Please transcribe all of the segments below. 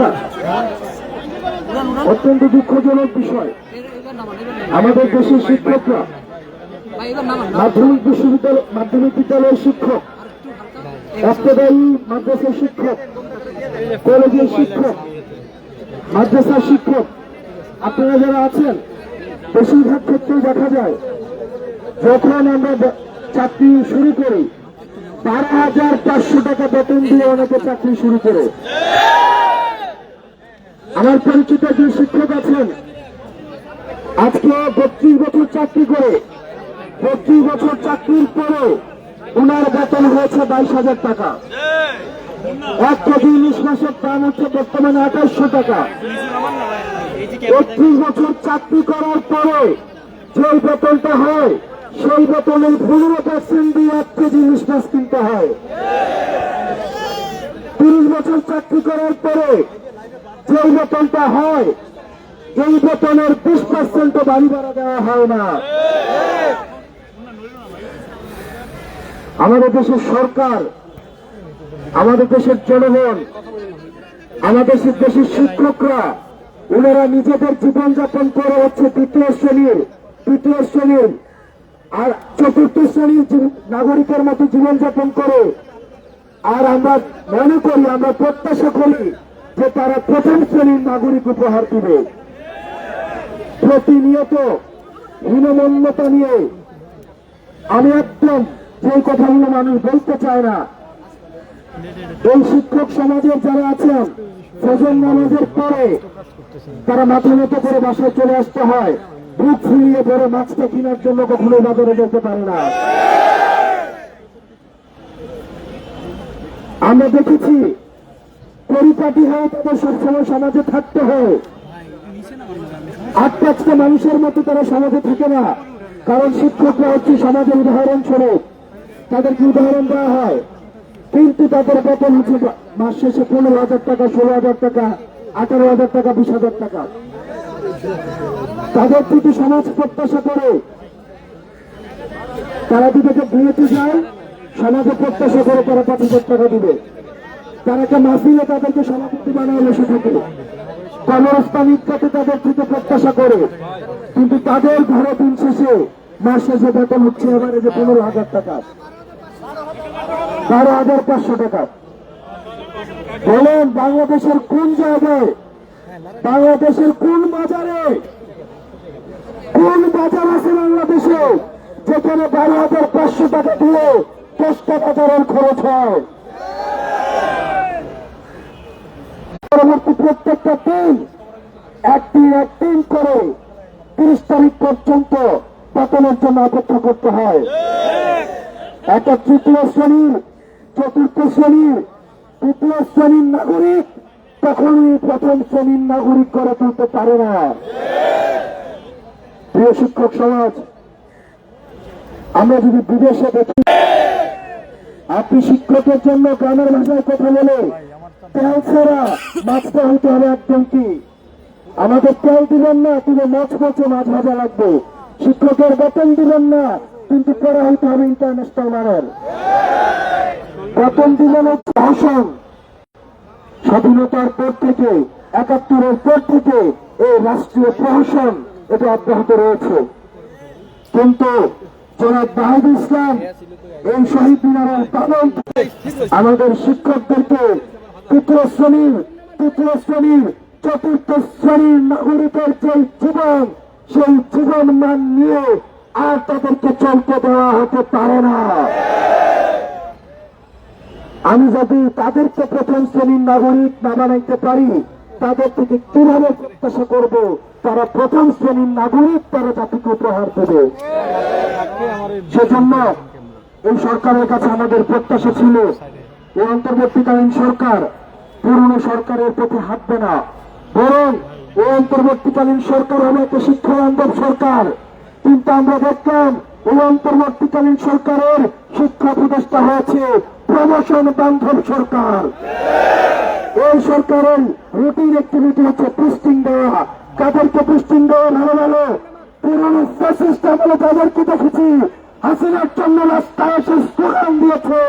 টাকা অত্যন্ত দুঃখজনক বিষয়। আমাদের দেশের শিক্ষকরা মাধ্যমিক বিশ্ববিদ্যালয় মাধ্যমিক বিদ্যালয়ের শিক্ষক অষ্টদায়ী মাদ্রাসার শিক্ষক, কলেজের শিক্ষক, মাদ্রাসার শিক্ষক, আপনারা যারা আছেন, বেশিরভাগ ক্ষেত্রেই দেখা যায়, যখন আমরা চাকরি শুরু করি, বারো হাজার পাঁচশো টাকা বেতন দিয়ে অনেকে চাকরি শুরু করে। আমার পরিচিত যে শিক্ষক আছেন, আজকে বত্রিশ বছর চাকরি করে, বত্রিশ বছর চাকরির পরে ওনার বেতন হয়েছে বাইশ হাজার টাকা। এক কেজি ইলিশ মাসের দাম হচ্ছে বর্তমানে আঠাশশো টাকা। বত্রিশ বছর চাকরি করার পরে যে বেতনটা হয়, সেই বেতনের পনেরো পার্সেন্ট দিয়ে এক কেজি ইলিশ মাছ কিনতে হয়। তিরিশ বছর চাকরি করার পরে যে বেতনটা হয় এই বেতনের বিশ পার্সেন্ট বাড়ি ভাড়া দেওয়া হয় না। আমাদের দেশের সরকার, আমাদের দেশের জনগণ, আমাদের দেশের শিক্ষকরা, ওনারা নিজেদের জীবনযাপন করে হচ্ছে দ্বিতীয় শ্রেণির, তৃতীয় শ্রেণির আর চতুর্থ শ্রেণির নাগরিকের মতো জীবনযাপন করে। আর আমরা মনে করি, আমরা প্রত্যাশা করি যে তারা প্রথম শ্রেণির নাগরিক উপহার দিবে। প্রতিনিয়ত হীনমন্যতা নিয়ে আমি একদম যে কথাগুলো মানুষ বলতে চায় না, এই শিক্ষক সমাজের যারা আছেন, ফজর নামাজের পরে তারা মাথা মতো করে বাসায় চলে আসতে হয়। বুক ফুলিয়ে ধরে মাছটা কেনার জন্য কখনো বাজারে যেতে পারে না। আমরা দেখেছি পরিপাটি হয়ে, তাদের সবসময় সমাজে থাকতে হয়। আট পাঁচটা মানুষের মতো তারা সমাজে থাকে না। কারণ শিক্ষকরা হচ্ছে সমাজের উদাহরণ স্বরূপ তাদেরকে উদাহরণ দেওয়া হয়। কিন্তু তাদের বেতন হচ্ছে মাস শেষে পনেরো হাজার টাকা, ষোলো হাজার টাকা, আঠারো হাজার টাকা, বিশ হাজার টাকা। তাদের থেকে সমাজ প্রত্যাশা করে, তারা দুটোকে বিয়েতে যায় সমাজে প্রত্যাশা করে তারা পাঁচ হাজার টাকা দিবে। তারা একটা মাহফিলে তাদেরকে সভাপতি বানায় বসে থাকে কবরস্থান ইত্যাদি তাদের থেকে প্রত্যাশা করে। কিন্তু তাদের ঘরে দিন শেষে, মাস শেষে বেতন হচ্ছে এবারে যে পনেরো হাজার টাকা। বারো হাজার পাঁচশো টাকা। বলেন, বাংলাদেশের কোন জায়গায়, বাংলাদেশের কোন বাজারে, কোন বাজার আছে বাংলাদেশে যেখানে বারো হাজার পাঁচশো টাকা দিয়ে দশটা বাজারের খরচ হয়? পরবর্তী প্রত্যেকটা দিন একদিন একদিন করে তিরিশ তারিখ পর্যন্ত বেতনের জন্য অপেক্ষা করতে হয়। একটা তৃতীয় শ্রেণির, চতুর্থ শ্রেণির, তৃতীয় শ্রেণির নাগরিক কখনোই প্রথম শ্রেণির নাগরিক করে তুলতে পারে না। প্রিয় শিক্ষক সমাজ, আমরা যদি বিদেশে দেখি, আপনি শিক্ষকের জন্য গ্রামের ভাষায় কথা বলে তেল মাছটা হইতে হবে একদম কি আমাদের তেল দিবেন না, কিন্তু মাছ মাছে মাছ ভাজা লাগবে। শিক্ষকের বেতন দিবেন না, কিন্তু করা হইতে হবে ইন্টারন্যাশনাল মানের। বেতন দিবেন ভাষণ। স্বাধীনতার পর থেকে, একাত্তরের পর থেকে এই রাষ্ট্রীয় প্রহসন এটা অব্যাহত রয়েছে। কিন্তু জনাব বাহিদ ইসলাম এই শহীদ মিনারের পালন আমাদের শিক্ষকদেরকে তৃতীয় শ্রেণির তৃতীয় শ্রেণির চতুর্থ শ্রেণির নাগরিকের যে জীবন, সেই জীবন মান নিয়ে আর তাদেরকে চলতে দেওয়া হতে পারে না। আমি যদি তাদেরকে প্রথম শ্রেণির নাগরিক না বানাইতে পারি, তাদের থেকে কীভাবে প্রত্যাশা করব? তারা প্রথম শ্রেণির নাগরিক, তারা জাতিকে উপহার দেবে। সেজন্য এই সরকারের কাছে আমাদের প্রত্যাশা ছিল এই অন্তর্বর্তীকালীন সরকার পুরনো সরকারের প্রতি হাঁটবে না। বরং এই অন্তর্বর্তীকালীন সরকার হবে একটা শিক্ষা বান্ধব সরকার। কিন্তু আমরা দেখলাম এই অন্তর্বর্তীকালীন সরকারের শিক্ষা প্রতিষ্ঠা হয়েছে প্রমোশন বান্ধব সরকার। এই সরকারের রুটিন অ্যাক্টিভিটি হচ্ছে পোস্টিং দেওয়া। কাদেরকে পোস্টিং দেওয়া ভালো ভালো। পুরনো ফ্যাসিস্ট আমলে তাদেরকে দেখেছি। হাসিনার জন্য রাস্তায় এসে স্লোগান দিয়েছে।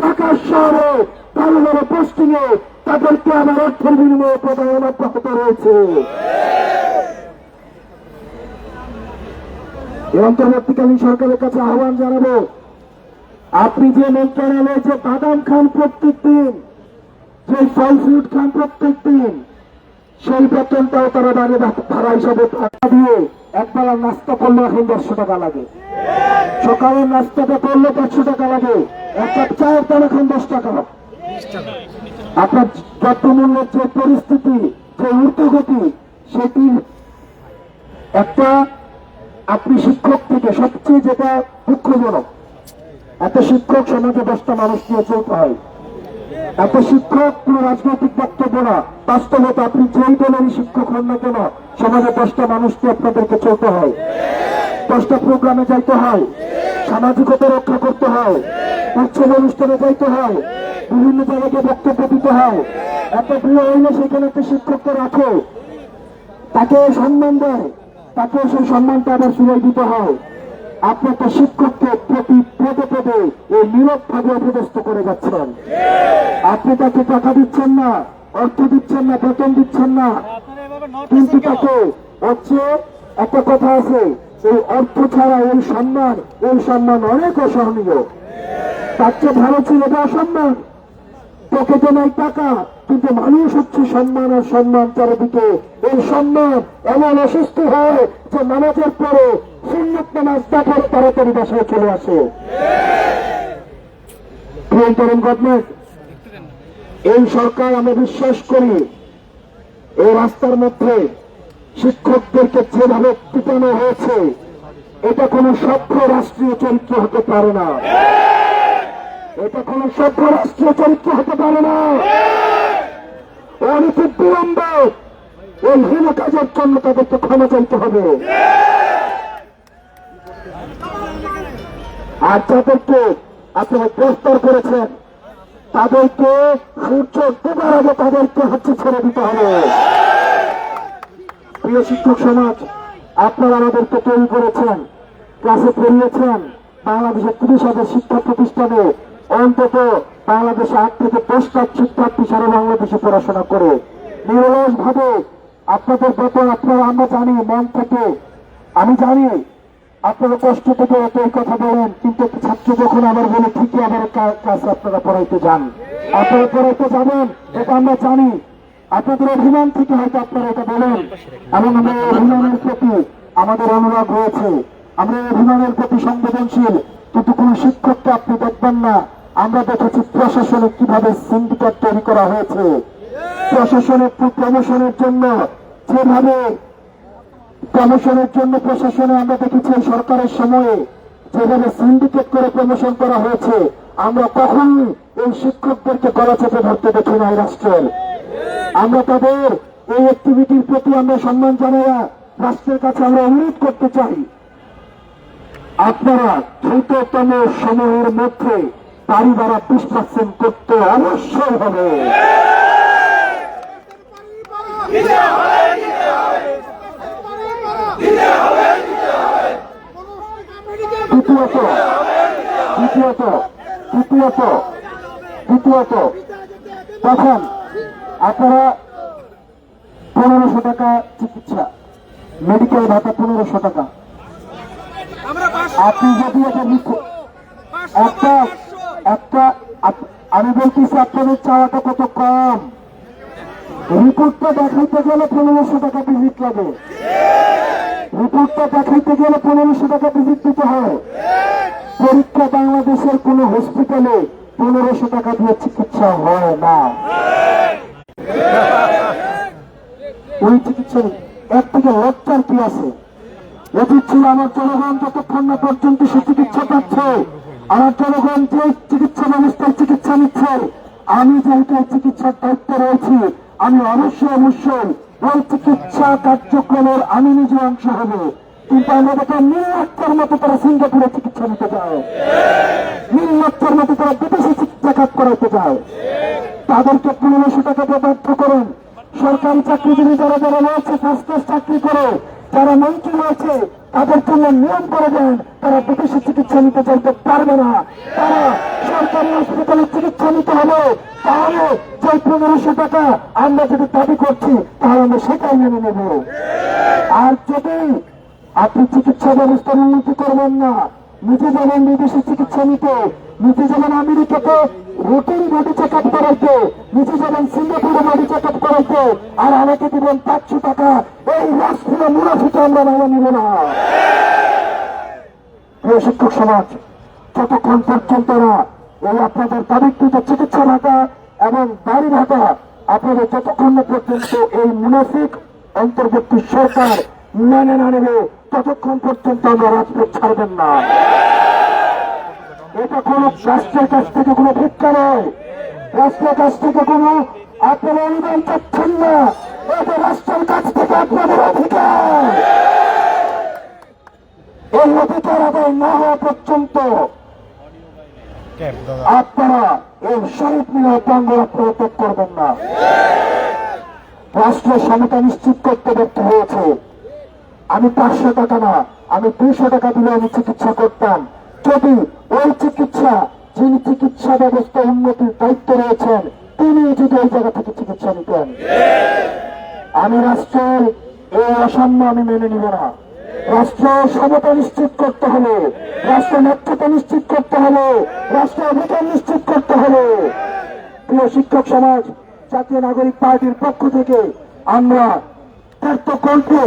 ঢাকা শহরে ভালো পোস্টিং এ তাদেরকে আবার অর্থের বিনিময়ে প্রদান অব্যাহত রয়েছে। এই অন্তর্বর্তীকালীন সরকারের কাছে আহ্বান জানাব, আপনি যে মন্ত্রণালয়ে যে বাদাম খান প্রত্যেক দিন, যে ফল ফ্রুট খান প্রত্যেক দিন, সেই বেতনটাও তারা বাড়ি ভাড়া হিসাবে টাকা দিয়ে একবেলা নাস্তা করলে এখন দেড়শো টাকা লাগে। সকালের নাস্তাটা করলে দেড়শো টাকা লাগে। এক কাপ চায়ের দাম এখন দশ টাকা। আপনার দ্রব্যমূল্যের যে পরিস্থিতি, যে ঊর্ধ্বগতি সেটির একটা আপনি শিক্ষক থেকে সবচেয়ে যেটা দুঃখজনক, এত শিক্ষক সমাজে দশটা মানুষ নিয়ে চলতে হয়। এত শিক্ষক কোন রাজনৈতিক বক্তব্য না। বাস্তবতা আপনি যেই দলেরই শিক্ষক হন না কেন, সমাজে দশটা মানুষকে আপনাদেরকে চলতে হয়। দশটা প্রোগ্রামে যাইতে হয়। সামাজিকতা রক্ষা করতে হয়। উৎসব অনুষ্ঠানে যাইতে হয়। বিভিন্ন জায়গাকে বক্তব্য দিতে হয়। এত প্রিয় হইলে সেখানে একটা শিক্ষককে রাখে। তাকে সম্মান দেয়। তাকে সেই সম্মানটা আবার ফিরিয়ে দিতে হয়। আপনি একটা শিক্ষককে প্রতি পদে পদে এই নীরব ভাবে অপদস্থ করে যাচ্ছেন। আপনি তাকে টাকা দিচ্ছেন না, অর্থ দিচ্ছেন না, বেতন দিচ্ছেন না। কিন্তু তাকে হচ্ছে একটা কথা আছে। এই অর্থ ছাড়া এই সম্মান এই সম্মান অনেক অসহনীয়। তার চেয়ে ভালো ছিল এটা অসম্মান পকেটে নাই টাকা, কিন্তু মানুষ হচ্ছে সম্মান আর সম্মান চারিদিকে এই সম্মান এমন অসুস্থ হয় যে নামাজের পরে সুন্নত নামাজ না পরে তাড়াতাড়ি বাসায় চলে আসে। এই সরকার আমরা বিশ্বাস করি, এই রাস্তার মধ্যে শিক্ষকদেরকে যেভাবে পিটানো হয়েছে, এটা কোনো সভ্য রাষ্ট্রীয় চরিত্র হতে পারে না। এটা কোন সভ্য রাষ্ট্রীয় চরিত্র হতে পারে না। অনেক বিলম্বে এই হীন কাজের জন্য তাদেরকে ক্ষমা চাইতে হবে। আর যাদেরকে আপনারা গ্রেফতার করেছেন, তাদেরকে সূর্য ডুবার আগে তাদেরকে হচ্ছে ছেড়ে দিতে হবে। প্রিয় শিক্ষক সমাজ, আপনারা আমাদেরকে তৈরি করেছেন, ক্লাসে পড়িয়েছেন বাংলাদেশের তিরিশ হাজার শিক্ষা প্রতিষ্ঠানে, অন্তত বাংলাদেশে আট থেকে দশ লাখ শিক্ষার্থী সারা বাংলাদেশে পড়াশোনা করে। নিরলস ভাবে আপনাদের বেতন আপনারা, আমরা জানি, মন থেকে। আমি জানি, আপনারা কষ্ট থেকে এত এই কথা বলেন, কিন্তু ছাত্র যখন আবার বলে ঠিকই আবার কা- কাছে আপনারা পড়াইতে যান। আপনারা পড়াইতে যাবেন, এটা আমরা জানি। আপনাদের অভিমান থেকে হয়তো আপনারা এটা বলেন। এবং আমরা অভিমানের প্রতি আমাদের অনুরাগ রয়েছে। আমরা অভিমানের প্রতি সংবেদনশীল। কিন্তু কোন শিক্ষককে আপনি দেখবেন না। আমরা দেখেছি প্রশাসনে কীভাবে সিন্ডিকেট তৈরি করা হয়েছে। প্রশাসনের প্রমোশনের জন্য যেভাবে প্রমোশনের জন্য প্রশাসনে আমরা দেখেছি সরকারের সময়ে যেভাবে সিন্ডিকেট করে প্রমোশন করা হয়েছে। আমরা কখনই এই শিক্ষকদেরকে গলা চেপে ধরতে দেখি না রাষ্ট্রের। আমরা তাদের এই অ্যাক্টিভিটির প্রতি আমরা সম্মান জানাইয়া রাষ্ট্রের কাছে আমরা অনুরোধ করতে চাই। আপনারা দ্রুততম সময়ের মধ্যে বাড়ি ভাড়া বিশ করতে অবশ্যই হবে। দ্বিতীয়ত দ্বিতীয়ত দ্বিতীয়ত দ্বিতীয়ত তখন আপনারা পনেরোশো টাকা চিকিৎসা মেডিকেল ভাতা পনেরোশো টাকা। আপনি যদি এটা লিখে একটা একটা আমি বলতেছি আপনাদের চাওয়াটা কত কম? রিপোর্টটা দেখাইতে গেলে পনেরোশো টাকা ভিজিট লাগে। রিপোর্টটা দেখাইতে গেলে পনেরোশো টাকা ভিজিট দিতে হয়। পরীক্ষা বাংলাদেশের কোন হসপিটালে পনেরোশো টাকা দিয়ে চিকিৎসা হয় না। ওই চিকিৎসা এর থেকে লজ্জার কি আছে? ছিল আমার জনগণ যতক্ষণ না পর্যন্ত সে চিকিৎসা পাচ্ছে আমার জনগণ যে চিকিৎসা ব্যবস্থার চিকিৎসা নিচ্ছে আমি যেহেতু চিকিৎসার দায়িত্ব রয়েছি আমি অবশ্যই অবশ্যই ওই চিকিৎসা কার্যক্রমের আমি নিজে অংশ হব। কিন্তু আমরা দেখলাম মতো তারা সিঙ্গাপুরে চিকিৎসা নিতে যায় নীলক্ষের মতো তারা বিদেশে চিকিৎসা করাতে যায় তাদেরকে পনেরোশো টাকা দিয়ে বাধ্য করেন। সরকারি চাকরিজীবী যারা যারা রয়েছে ফার্স্ট ক্লাস চাকরি করে, যারা মন্ত্রী রয়েছে, তাদের জন্য নিয়ম করে দেন, তারা বিদেশে চিকিৎসা নিতে চাইতে পারবে না। তারা সরকারি হাসপাতালে চিকিৎসা নিতে হবে। তাহলে যে পনেরোশো টাকা আমরা যদি দাবি করছি, তাহলে আমরা সেটাই মেনে নেব। আর যদি আপনি চিকিৎসা ব্যবস্থার উন্নতি করবেন না। নিজে যাবেন বিদেশে চিকিৎসা নিতে, নিজে যাবেন আমেরিকাতে রুটিন বডি চেক আপ করাইতে, নিজে যাবেন সিঙ্গাপুরে বডি চেক আপ করাইতে, আর আমাকে দিবেন পাঁচশো টাকা। এই রাষ্ট্রীয় মুনাফিকে আমরা মেনে নিব না। প্রিয় শিক্ষক সমাজ, যতক্ষণ পর্যন্ত না এই আপনাদের দাবিকৃত চিকিৎসা ভাতা এবং বাড়ি ভাতা আপনাদের যতক্ষণ পর্যন্ত এই মুনাফিক অন্তর্বর্তী সরকার মেনে না নেবে ততক্ষণ পর্যন্ত আমরা রাজপথ ছাড়বেন না। এটা কোন রাষ্ট্রের কাছ থেকে কোনো ভিক্ষা নয়। রাষ্ট্রের কাছ থেকে কোনো আপনারা অনুদান চাচ্ছেন না। এটা রাষ্ট্রের কাছ থেকে আপনাদের অধিকার। এই অধিকার আদায় না হওয়া পর্যন্ত আপনারা এই শরীফ মিলার প্রাঙ্গণ আপনারা ত্যাগ করবেন না। রাষ্ট্রের সমতা নিশ্চিত করতে ব্যর্থ হয়েছে। আমি পাঁচশো টাকা না, আমি দুইশো টাকা দিলে আমি চিকিৎসা করতাম। যদি ওই চিকিৎসা, যিনি চিকিৎসা ব্যবস্থা উন্নতির দায়িত্ব রয়েছেন তিনি যদি ওই জায়গা থেকে চিকিৎসা নিতেন। আমি রাষ্ট্রের এই অসাম্য আমি মেনে নিব না। রাষ্ট্র সমতা নিশ্চিত করতে হবে রাষ্ট্র নেতৃত্ব নিশ্চিত করতে হবে রাষ্ট্র অধিকার নিশ্চিত করতে হবে প্রিয় শিক্ষক সমাজ, জাতীয় নাগরিক পার্টির পক্ষ থেকে আমরা তীর্থ কণ্ঠে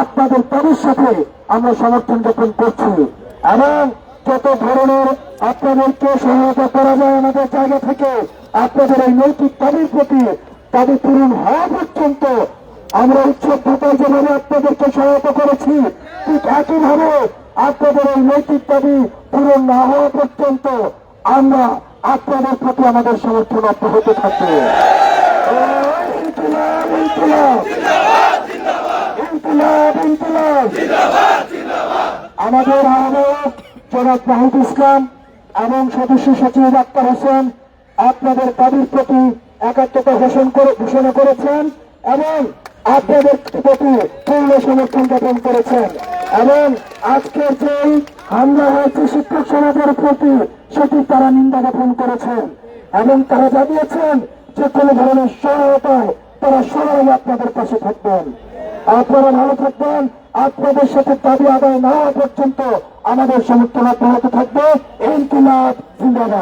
আপনাদের তাদের সাথে আমরা সমর্থন জ্ঞাপন করছি। এবং যত ধরনের আপনাদেরকে সহায়তা করা যায় আমাদের জায়গা থেকে, আপনাদের এই নৈতিক দাবির প্রতি দাবি পূরণ হওয়া পর্যন্ত আমরা উৎসব যেভাবে আপনাদেরকে সহায়তা করেছি, ঠিক একইভাবে আপনাদের এই নৈতিক দাবি পূরণ না হওয়া পর্যন্ত আমরা আপনাদের প্রতি আমাদের সমর্থন অব্যাহত থাকবে। আমাদের আহ্বায়ক জনাব মাহুদ ইসলাম এবং সদস্য সচিব ডাক্তার হোসেন আপনাদের দাবির প্রতি একাত্মতা ঘোষণ করে ঘোষণা করেছেন এবং আপনাদের প্রতি পূর্ণ সমর্থন জ্ঞাপন করেছেন। এবং আজকের যে হামলা হয়েছে, শিক্ষক সমাজের প্রতি সেটি তারা নিন্দা জ্ঞাপন করেছেন এবং তারা জানিয়েছেন যে কোনো ধরনের সহায়তায় তারা সবাই আপনাদের পাশে থাকবেন। আপনারা ভালো থাকবেন। আপনাদের সাথে দাবি আদায় না পর্যন্ত আমাদের সমর্থন অব্যাহত থাকবে। ইনকিলাব জিন্দাবাদ।